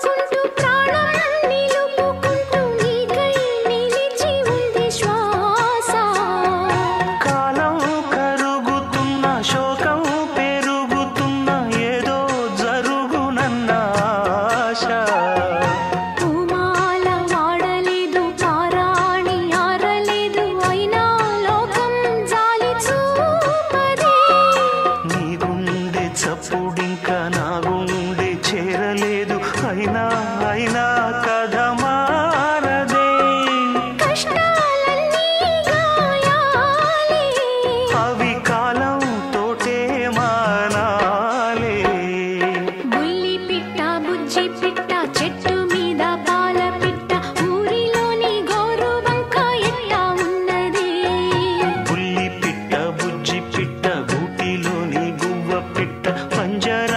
to do అయినా అయినా కథ తోటే మానాలే బుల్లి పిట్ట బుజ్జి మీద పాల పిట్ట గోరు వంక ఎట్ట ఉన్నది? బుల్లి పిట్ట బుజ్జి పిట్ట పిట్ట పంజర